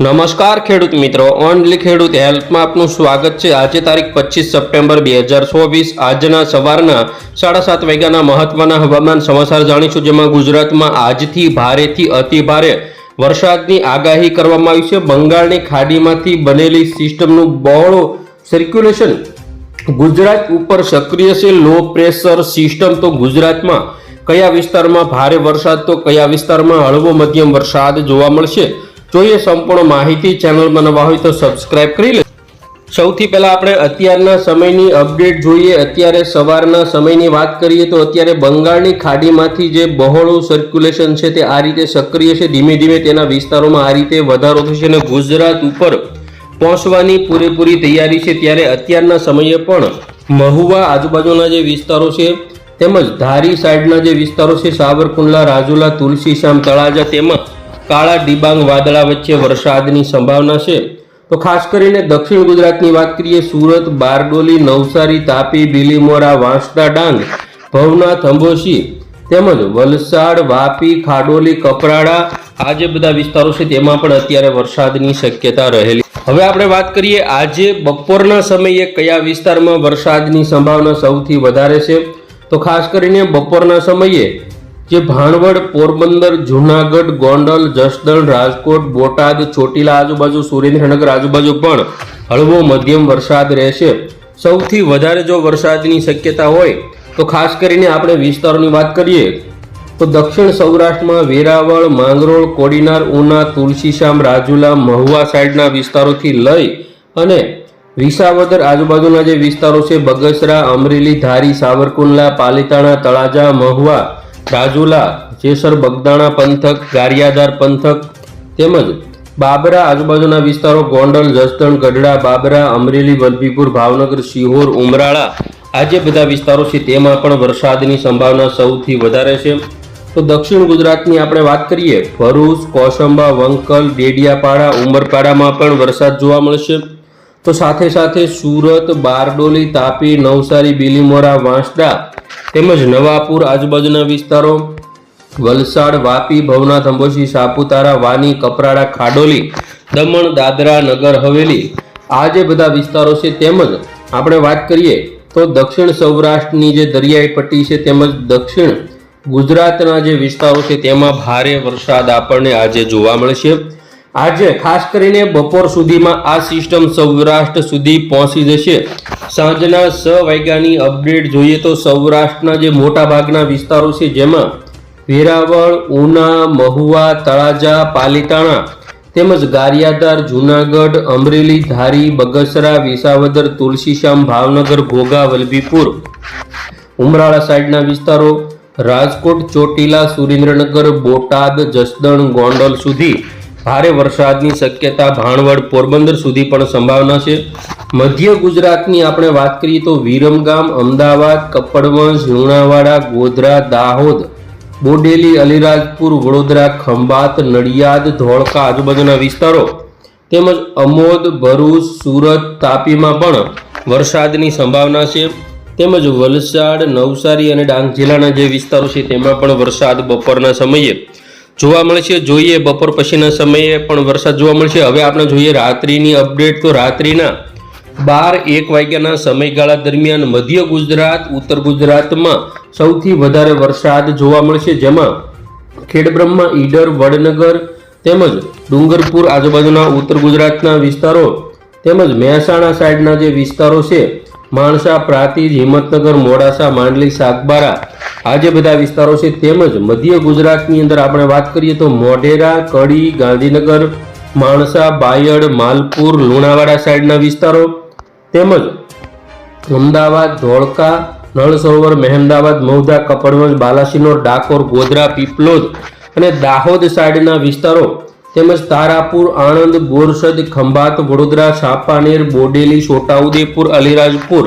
નમસ્કાર ખેડૂત મિત્રો ઓનલી ખેડૂત હેલ્પમાં આપનું સ્વાગત છે. આજે તારીખ પચીસ સપ્ટેમ્બર બે હજાર ચોવીસ. આજના સવારના સાડા સાત વાગ્યાના મહત્વના હવામાન સમાચાર જાણીશું, જેમાં ગુજરાતમાં આજથી ભારેથી અતિ ભારે વરસાદની આગાહી કરવામાં આવી છે. બંગાળની ખાડીમાંથી બનેલી સિસ્ટમનું બહોળું સર્ક્યુલેશન ગુજરાત ઉપર સક્રિય છે. લો પ્રેશર સિસ્ટમ તો ગુજરાતમાં કયા વિસ્તારમાં ભારે વરસાદ, તો કયા વિસ્તારમાં હળવો મધ્યમ વરસાદ જોવા મળશે? જોઈએ સંપૂર્ણ માહિતી. ચેનલમાં નવા હોય તો સબસ્ક્રાઇબ કરી લે સૌથી પહેલાં આપણે અત્યારના સમયની અપડેટ જોઈએ. અત્યારે સવારના સમયની વાત કરીએ તો અત્યારે બંગાળની ખાડીમાંથી જે બહોળું સર્ક્યુલેશન છે તે આ રીતે સક્રિય છે. ધીમે ધીમે તેના વિસ્તારોમાં આ રીતે વધારો થશે અને ગુજરાત ઉપર પહોંચવાની પૂરેપૂરી તૈયારી છે. ત્યારે અત્યારના સમયે પણ મહુવા આજુબાજુના જે વિસ્તારો છે, તેમજ ધારી સાઈડના જે વિસ્તારો છે, સાવરકુંડલા, રાજુલા તુલસીશ્યામ તળાજા, તેમાં કાળા ડિબાંગ વાદળા વચ્ચે વરસાદની સંભાવના છે. તો ખાસ કરીને દક્ષિણ ગુજરાતની વાત કરીએ, સુરત, બારડોલી, નવસારી, તાપી બીલીમોરા વાંસદા ડાંગ, ભવનાથ અંબોશી તેમજ વલસાડ, વાપી, ખાડોલી, કપરાડા આ જે બધા વિસ્તારો છે તેમાં પણ અત્યારે વરસાદની શક્યતા રહેલી. હવે આપણે વાત કરીએ આજે બપોરના સમયે કયા વિસ્તારમાં વરસાદની સંભાવના સૌથી વધારે છે. તો ખાસ કરીને બપોરના સમયે જે ભાણવડ, પોરબંદર, જુનાગઢ, ગોંડલ, જસદણ, રાજકોટ, બોટાદ, ચોટીલા આજુબાજુ, સુરેન્દ્રનગર આજુબાજુ પણ હળવો મધ્યમ વરસાદ રહેશે. સૌથી વધારે જો વરસાદની શક્યતા હોય, તો ખાસ કરીને આપણે વિસ્તારોની વાત કરીએ, તો દક્ષિણ સૌરાષ્ટ્રમાં વેરાવળ, માંગરોળ, કોડીનાર, ઉના તુલસીશ્યામ રાજુલા, મહુવા સાઈડના વિસ્તારોથી લઈ અને વિસાવદર આજુબાજુના જે વિસ્તારો છે, બગસરા, અમરેલી, ધારી, સાવરકુંડલા, પાલીતાણા, તળાજા, મહુવા રાજુલા, જેસર બગદાણા પંથક, ગારિયાધાર પંથક તેમજ બાબરા આજુબાજુના વિસ્તારો ગોંડલ, જસદણ, ગઢડા, બાબરા, અમરેલી, વલભીપુર, ભાવનગર, શિહોર, ઉમરાળા આ જે બધા વિસ્તારો છે. તેમાં પણ વરસાદની સંભાવના સૌથી વધારે છે. તો દક્ષિણ ગુજરાતની આપણે વાત કરીએ, ભરૂચ, કોસંબા, વંકલ, ડેડિયાપાડા, ઉમરપાડામાં પણ વરસાદ જોવા મળશે. તો સાથે સાથે સુરત, બારડોલી, તાપી, નવસારી, બીલીમોરા, વાંસદા તેમજ નવાપુર આજુબાજુના વિસ્તારો, વલસાડ, વાપી, ભવનાથ, અંબોશી, સાપુતારા, વાની, કપરાડા, ખાડોલી, દમણ, દાદરા, નગર, હવેલી આ જે બધા વિસ્તારો છે તેમજ આપણે વાત કરીએ તો દક્ષિણ સૌરાષ્ટ્રની જે દરિયાઈ પટ્ટી છે તેમજ દક્ષિણ ગુજરાતના જે વિસ્તારો છે તેમાં ભારે વરસાદ આપણને આજે જોવા મળશે. આજે ખાસ કરીને બપોર સુધીમાં આ સિસ્ટમ સૌરાષ્ટ્ર સુધી પહોંચી જશે. સાંજના છ વાગ્યાની અપડેટ જોઈએ તો સૌરાષ્ટ્રના જે મોટા ભાગના વિસ્તારો છે, જેમાં વેરાવળ, ઉના, મહુવા, તળાજા, પાલીતાણા તેમજ ગારિયાધાર, જુનાગઢ, અમરેલી, ધારી, બગસરા, વિસાવદર, તુલસીશ્યામ, ભાવનગર, ઘોઘા, વલભીપુર. ઉમરાળા સાઈડના વિસ્તારો રાજકોટ, ચોટીલા, સુરેન્દ્રનગર, બોટાદ, જસદણ, ગોંડલ સુધી ભારે વરસાદની શક્યતા ભાણવડ, પોરબંદર સુધી પણ સંભાવના છે. મધ્ય ગુજરાતની આપણે વાત કરીએ તો વિરમગામ, અમદાવાદ, કપડવંશ, લુણાવાડા, ગોધરા, દાહોદ, બોડેલી, અલીરાજપુર, વડોદરા, ખંભાત, નડિયાદ, ધોળકા આજુબાજુના વિસ્તારો તેમજ અમોદ, ભરૂચ, સુરત, તાપીમાં પણ વરસાદની સંભાવના છે. તેમજ વલસાડ, નવસારી અને ડાંગ જિલ્લાના જે વિસ્તારો છે તેમાં પણ વરસાદ બપોરના સમયે જોવા મળશે જોઈએ, બપોર પછીના સમયે પણ વરસાદ જોવા મળશે હવે આપણે જોઈએ રાત્રિની અપડેટ તો રાત્રિના બાર એક વાગ્યાના સમયગાળા દરમિયાન મધ્ય ગુજરાત, ઉત્તર ગુજરાતમાં સૌથી વધારે વરસાદ જોવા મળશે જેમાં ખેડબ્રહ્મા, ઈડર, વડનગર તેમજ ડુંગરપુર આજુબાજુના ઉત્તર ગુજરાતના વિસ્તારો તેમજ મહેસાણા સાઈડના જે વિસ્તારો છે માણસા પ્રાંતિજ હિંમતનગર, મોડાસા, માંડલી, સાગબારા આ જે બધા વિસ્તારો છે. તેમજ મધ્ય ગુજરાતની અંદર આપણે વાત કરીએ તો મોઢેરા, કડી, ગાંધીનગર, માણસા, બાયડ, માલપુર, લુણાવાડા સાઈડના વિસ્તારો. તેમજ અમદાવાદ, ધોળકા નળ સરોવર મહેમદાવાદ, મહુધા, કપડવંજ, બાલાસિનોર, ડાકોર, ગોધરા, પીપલોદ અને દાહોદ સાઈડના વિસ્તારો તેમજ તારાપુર, આણંદ, બોરસદ, ખંભાત, વડોદરા સાપાનેર બોડેલી, છોટાઉદેપુર, અલીરાજપુર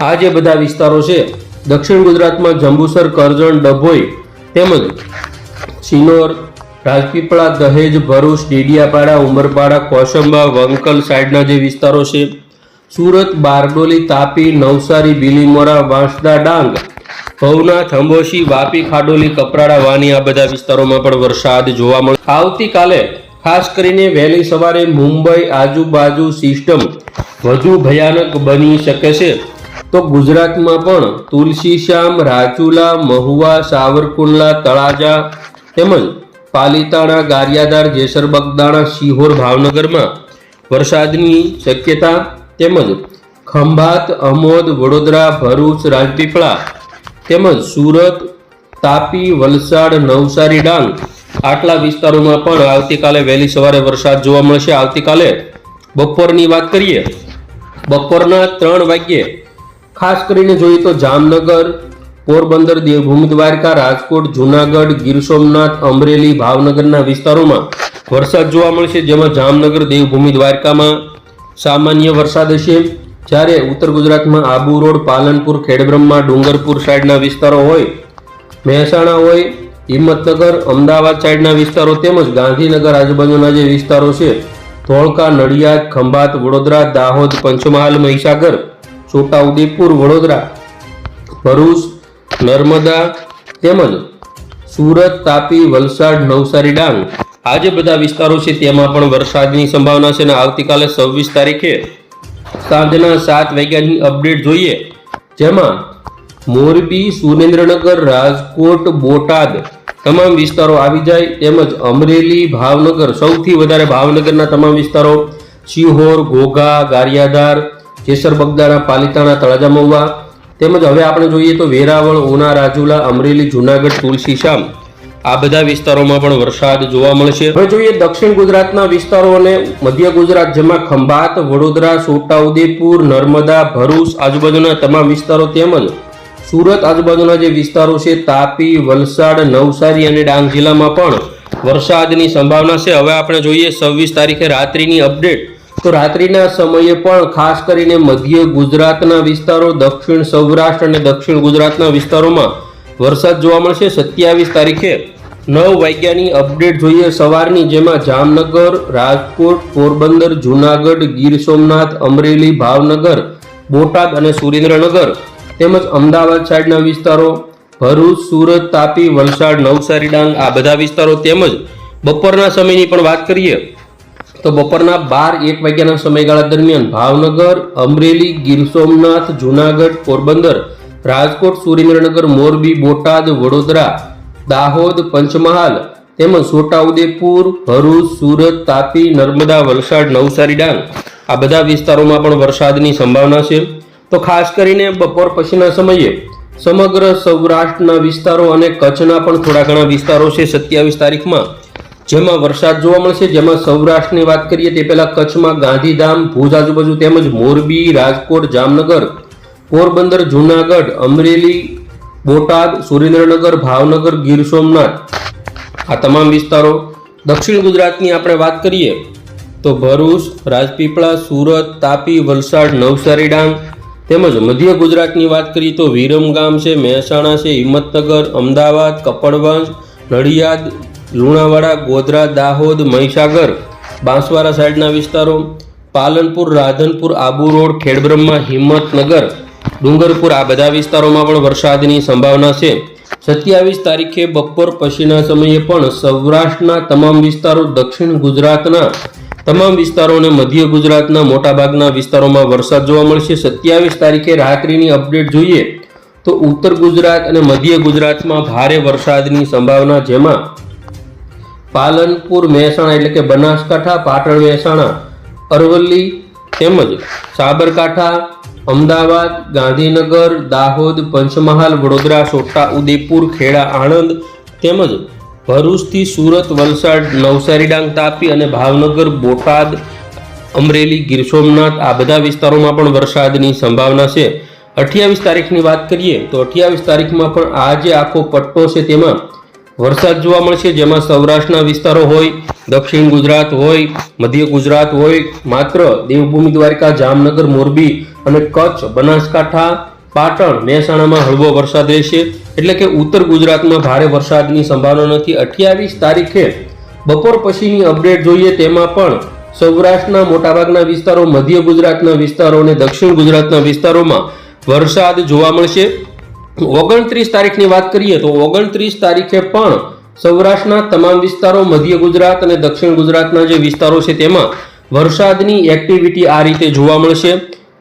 આ જે બધા વિસ્તારો છે, દક્ષિણ ગુજરાતમાં જંબુસર, કરજણ, ડભોઈ તેમજ સિનોર રાજપીપળા, દહેજ, ભરૂચ, ડેડિયાપાડા, ઉમરપાડા, કોસંબા, વંકલ સાઈડના જે વિસ્તારો છે, સુરત, બારડોલી, તાપી, નવસારી, બીલીમોરા, વાંસદા, ડાંગ, ભવનાથ, અંબોશી, વાપી, ખાડોલી, કપરાડા, વાની આ બધા વિસ્તારોમાં પણ વરસાદ જોવા મળે આવતીકાલે ખાસ કરીને વહેલી સવારે મુંબઈ આજુબાજુ સિસ્ટમ વધુ ભયાનક બની શકે છે. તો ગુજરાતમાં પણ તુલસીશ્યામ રાજુલા, મહુવા, સાવરકુંડલા, તળાજા તેમજ પાલીતાણા ગારિયાદાર જેસર, બગદાણા સિહોર ભાવનગરમાં વરસાદની શક્યતા તેમજ ખંભાત, અમોદ, વડોદરા, ભરૂચ, રાજપીપળા તેમજ સુરત, તાપી, વલસાડ, નવસારી, ડાંગ આટલા વિસ્તારોમાં પણ આવતીકાલે વહેલી સવારે વરસાદ જોવા મળશે. આવતીકાલે બપોરની વાત કરીએ, બપોરના ત્રણ વાગ્યે ખાસ કરીને જોઈએ તો જામનગર, પોરબંદર, દેવભૂમિ દ્વારકા, રાજકોટ, જુનાગઢ, ગીર સોમનાથ, અમરેલી, ભાવનગરના વિસ્તારોમાં વરસાદ જોવા મળશે. જેમાં જામનગર, દેવભૂમિ દ્વારકામાં સામાન્ય વરસાદ હશે. જ્યારે ઉત્તર ગુજરાતમાં આબુ રોડ, પાલનપુર, ખેડબ્રહ્મા, ડુંગરપુર સાઈડના વિસ્તારો હોય, મહેસાણા હોય હિંમતનગર, અમદાવાદ સાઈડના વિસ્તારો તેમજ ગાંધીનગર આજુબાજુના જે વિસ્તારો છે, ધોળકા, નડિયાદ, ખંભાત, વડોદરા, દાહોદ, પંચમહાલ, મહીસાગર, છોટાઉદેપુર, વડોદરા, ભરૂચ, નર્મદા તેમજ સુરત, તાપી, વલસાડ, નવસારી, ડાંગ. આ જે બધા વિસ્તારો છે તેમાં પણ વરસાદની સંભાવના છે અને આવતીકાલે સવ્વીસ તારીખે સાંજના સાત વાગ્યાની અપડેટ જોઈએ. જેમાં મોરબી, સુરેન્દ્રનગર, રાજકોટ, બોટાદ તમામ વિસ્તારો આવી જાય. તેમજ અમરેલી, ભાવનગર, સૌથી વધારે ભાવનગરના તમામ વિસ્તારો સિહોર ઘોઘા, ગારિયાધાર જેસર બગદાણા, પાલિતાણા, તળાજા, મહુવા. તેમજ હવે આપણે જોઈએ તો વેરાવળ, ઉના, રાજુલા, અમરેલી, જુનાગઢ તુલસીશામ આ બધા વિસ્તારોમાં પણ વરસાદ જોવા મળશે. હવે જોઈએ દક્ષિણ ગુજરાતના વિસ્તારો અને મધ્ય ગુજરાત, જેમાં ખંભાત, વડોદરા છોટાઉદેપુર નર્મદા, ભરૂચ આજુબાજુના તમામ વિસ્તારો તેમજ સુરત આજુબાજુના જે વિસ્તારો છે, તાપી, વલસાડ, નવસારી અને ડાંગ જિલ્લામાં પણ વરસાદની સંભાવના છે. હવે આપણે જોઈએ છવ્વીસ તારીખે રાત્રિની અપડેટ. તો રાત્રિના સમયે પણ ખાસ કરીને મધ્ય ગુજરાતના વિસ્તારો, દક્ષિણ સૌરાષ્ટ્ર અને દક્ષિણ ગુજરાતના વિસ્તારોમાં વરસાદ જોવા મળશે. સત્યાવીસ તારીખે નવ વાગ્યાની અપડેટ જોઈએ સવારની, જેમાં જામનગર, રાજકોટ, પોરબંદર, જુનાગઢ, ગીર સોમનાથ, અમરેલી, ભાવનગર, બોટાદ અને સુરેન્દ્રનગર તેમજ અમદાવાદ સાઈડના વિસ્તારો, ભરૂચ, સુરત, તાપી, વલસાડ, નવસારી, ડાંગ, આ બધા વિસ્તારો તેમજ બપોરના સમયની પણ વાત કરીએ, તો બપોરના બાર એક વાગ્યાના સમયગાળા દરમિયાન ભાવનગર, અમરેલી, ગીર સોમનાથ, જુનાગઢ, પોરબંદર, રાજકોટ, સુરેન્દ્રનગર, મોરબી, બોટાદ, વડોદરા, દાહોદ, પંચમહાલ, તેમજ છોટાઉદેપુર, ભરૂચ, સુરત, તાપી, નર્મદા, વલસાડ, નવસારી, ડાંગ, આ બધા વિસ્તારોમાં પણ વરસાદની સંભાવના છે. તો ખાસ કરીને બપોર પછીના સમયે સમગ્ર સૌરાષ્ટ્રના વિસ્તારો અને કચ્છના પણ થોડા ઘણા વિસ્તારો છે સત્યાવીસ તારીખમાં, જેમાં વરસાદ જોવા મળશે. જેમાં સૌરાષ્ટ્રની વાત કરીએ તે પહેલાં કચ્છમાં ગાંધીધામ, ભુજ આજુબાજુ તેમજ મોરબી, રાજકોટ, જામનગર, પોરબંદર, જુનાગઢ, અમરેલી, બોટાદ, સુરેન્દ્રનગર, ભાવનગર, ગીર સોમનાથ આ તમામ વિસ્તારો. દક્ષિણ ગુજરાતની આપણે વાત કરીએ તો ભરૂચ, રાજપીપળા, સુરત, તાપી, વલસાડ, નવસારી ડાંગ તેમજ મધ્ય ગુજરાતની વાત કરીએ તો વિરમગામ છે, મહેસાણા છે, હિંમતનગર, અમદાવાદ, કપડવંશ, નડિયાદ, લુણાવાડા, ગોધરા, દાહોદ, મહીસાગર, બાંસવાડા સાઈડના વિસ્તારો, પાલનપુર, રાધનપુર, આબુ રોડ, ખેડબ્રહ્મા, હિંમતનગર, ડુંગરપુર, આ બધા વિસ્તારોમાં પણ વરસાદની સંભાવના છે. સત્યાવીસ તારીખે બપોર પછીના સમયે પણ સૌરાષ્ટ્રના તમામ વિસ્તારો દક્ષિણ ગુજરાતના તમામ વિસ્તારો અને મધ્ય ગુજરાતના મોટાભાગના વિસ્તારોમાં વરસાદ જોવા મળશે. સત્યાવીસ તારીખે રાત્રિની અપડેટ જોઈએ તો ઉત્તર ગુજરાત અને મધ્ય ગુજરાતમાં ભારે વરસાદની સંભાવના, જેમાં પાલનપુર, મહેસાણા એટલે કે બનાસકાંઠા, પાટણ, મહેસાણા, અરવલ્લી તેમજ સાબરકાંઠા, અમદાવાદ, ગાંધીનગર, દાહોદ, પંચમહાલ, વડોદરા, છોટા ઉદેપુર, ખેડા, આણંદ તેમજ ભરૂચથી સુરત, વલસાડ, નવસારી ડાંગ તાપી અને ભાવનગર, બોટાદ, અમરેલી, ગીર સોમનાથ આ બધા વિસ્તારોમાં પણ વરસાદની સંભાવના છે. અઠ્યાવીસ તારીખની વાત કરીએ તો અઠ્યાવીસ તારીખમાં પણ આ જે આખો પટ્ટો છે તેમાં વરસાદ જોવા મળશે, જેમાં સૌરાષ્ટ્રના વિસ્તારો હોય, દક્ષિણ ગુજરાત હોય, મધ્ય ગુજરાત હોય, માત્ર દેવભૂમિ દ્વારકા, જામનગર, મોરબી અને કચ્છ, બનાસકાંઠા પાટણ મહેસાણામાં હળવો વરસાદ રહેશે. એટલે કે ઉત્તર ગુજરાતમાં ભારે વરસાદની સંભાવના નથી. અઠ્યાવીસ તારીખે બપોર પછીની અપડેટ જોઈએ તેમાં પણ સૌરાષ્ટ્રના મોટાભાગના વિસ્તારો, મધ્ય ગુજરાતના વિસ્તારો અને દક્ષિણ ગુજરાતના વિસ્તારોમાં વરસાદ જોવા મળશે. ઓગણત્રીસ તારીખની વાત કરીએ તો ઓગણત્રીસ તારીખે પણ સૌરાષ્ટ્રના તમામ વિસ્તારો, મધ્ય ગુજરાત અને દક્ષિણ ગુજરાતના જે વિસ્તારો છે તેમાં વરસાદની એક્ટિવિટી આ રીતે જોવા મળશે.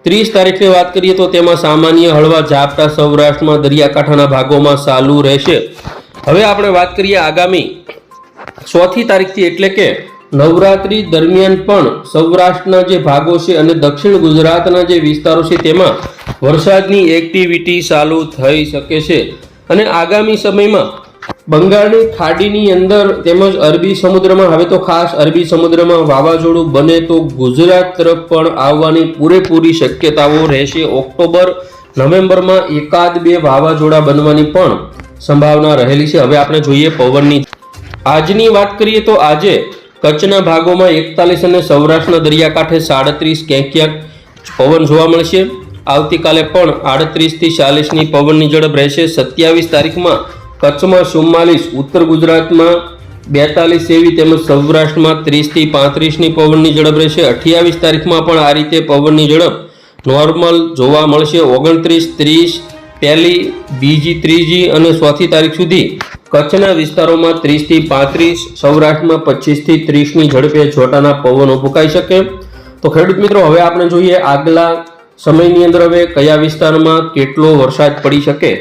ત્રીસ તારીખની વાત કરીએ તો તેમાં સામાન્ય હળવા ઝાપટા સૌરાષ્ટ્રમાં, દરિયાકાંઠાના ભાગોમાં ચાલુ રહેશે. હવે આપણે વાત કરીએ આગામી ચોથી તારીખથી એટલે કે નવરાત્રી દરમિયાન પણ સૌરાષ્ટ્રના જે ભાગો છે અને દક્ષિણ ગુજરાતના જે વિસ્તારો છે તેમાં વરસાદની એક્ટિવિટી ચાલુ થઈ શકે છે. અને આગામી સમયમાં બંગાળની ખાડીની અંદર તેમજ અરબી સમુદ્રમાં, હવે તો ખાસ અરબી સમુદ્રમાં વાવાઝોડું બને તો ગુજરાત તરફ પણ આવવાની પૂરેપૂરી શક્યતાઓ રહેશે. ઓક્ટોબર, નવેમ્બરમાં એકાદ બે વાવાઝોડા બનવાની પણ સંભાવના રહેલી છે. હવે આપણે જોઈએ પવનની. આજની વાત કરીએ તો આજે કચ્છના ભાગોમાં એકતાલીસ અને સૌરાષ્ટ્રના દરિયાકાંઠે સાડત્રીસ ક્યાંક ક્યાંક પવન જોવા મળશે. આવતીકાલે પણ આડત્રીસથી ચાલીસની પવનની ઝડપ રહેશે. સત્યાવીસ તારીખમાં કચ્છમાં ચુમ્માલીસ, ઉત્તર ગુજરાતમાં બેતાલીસ એવી તેમજ સૌરાષ્ટ્રમાં ત્રીસથી પાંત્રીસની પવનની ઝડપ રહેશે. અઠ્યાવીસ તારીખમાં પણ આ રીતે પવનની ઝડપ નોર્મલ જોવા મળશે. ઓગણત્રીસ, ત્રીસ, પહેલી, બીજી, ત્રીજી અને ચોથી તારીખ સુધી કચ્છના વિસ્તારોમાં ત્રીસથી પાંત્રીસ, સૌરાષ્ટ્રમાં પચીસથી ત્રીસની ઝડપે છોટાના પવનો ફૂંકાઈ શકે. તો ખેડૂત મિત્રો, હવે આપણે જોઈએ આગલા સમયની અંદર હવે કયા વિસ્તારમાં કેટલો વરસાદ પડી શકે.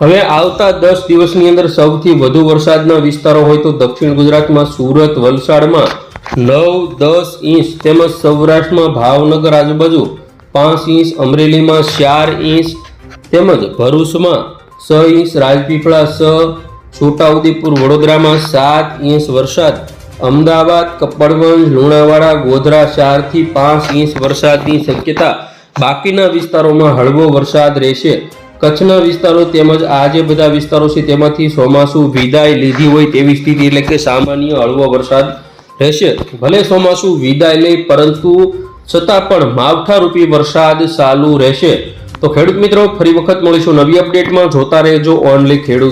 હવે આવતા દસ દિવસની અંદર સૌથી વધુ વરસાદના વિસ્તારો હોય તો દક્ષિણ ગુજરાતમાં, સુરત, વલસાડમાં નવ, દસ ઇંચ, તેમજ સૌરાષ્ટ્રમાં ભાવનગર આજુબાજુ પાંચ ઇંચ, અમરેલીમાં ચાર ઇંચ, તેમજ ભરૂચમાં છ ઇંચ, રાજપીપળા છ, છોટાઉદેપુર, વડોદરામાં સાત ઇંચ વરસાદ, અમદાવાદ, કપડવંજ, લુણાવાડા, ગોધરા ચારથી પાંચ ઇંચ વરસાદની શક્યતા બાકીના વિસ્તારોમાં હળવો વરસાદ રહેશે. કચ્છના વિસ્તારો તેમજ આ જે બધા વિસ્તારો છે, તેમાંથી ચોમાસું વિદાય લીધી હોય તેવી સ્થિતિ એટલે કે સામાન્ય હળવો વરસાદ રહેશે. ભલે ચોમાસું વિદાય લે પરંતુ છતાં પણ માવઠારૂપી વરસાદ ચાલુ રહેશે. તો ખેડૂત મિત્રો, ફરી વખત મળીશું નવી અપડેટમાં. જોતા રહેજો ઓનલી ખેડૂત.